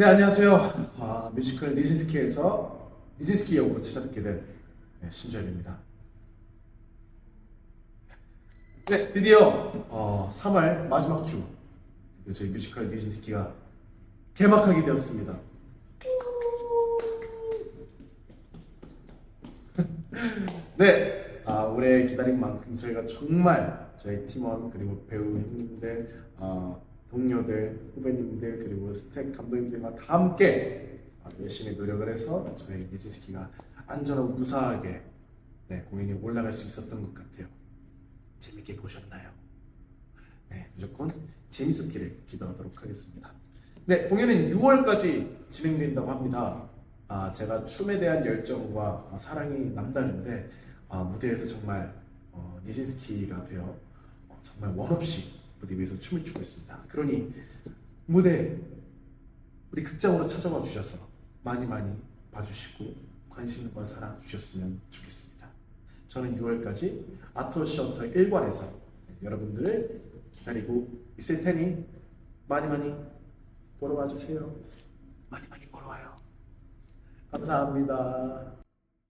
네 안녕하세요. 아, 뮤지컬 니진스키에서 니진스키 역으로 찾아뵙게 된 네, 신주엽입니다. 네 드디어 어, 3월 마지막 주 저희 뮤지컬 니진스키가 개막하게 되었습니다. 네, 아, 오래 기다린 만큼 저희가 정말 저희 팀원 그리고 배우 형님들, 어, 동료들, 후배님들 그리고 스택 감독님들과 다 함께 아, 열심히 노력을 해서 저희 니진스키가 안전하고 무사하게 네, 공연이 올라갈 수 있었던 것 같아요. 재밌게 보셨나요? 네, 무조건 재밌었기를 기도하도록 하겠습니다. 네, 공연은 6월까지 진행된다고 합니다. 아, 제가 춤에 대한 열정과 사랑이 남다른데 아, 무대에서 정말 어, 니진스키가 되어 어, 정말 원 없이 무대 위에서 춤을 추고 있습니다. 그러니 무대 우리 극장으로 찾아와 주셔서 많이 많이 봐주시고 관심과 사랑 주셨으면 좋겠습니다. 저는 6월까지 아터 셔터 1관에서 여러분들을 기다리고 있을 테니 많이 많이 보러 와주세요. 많이 많이 보러 와요. 감사합니다.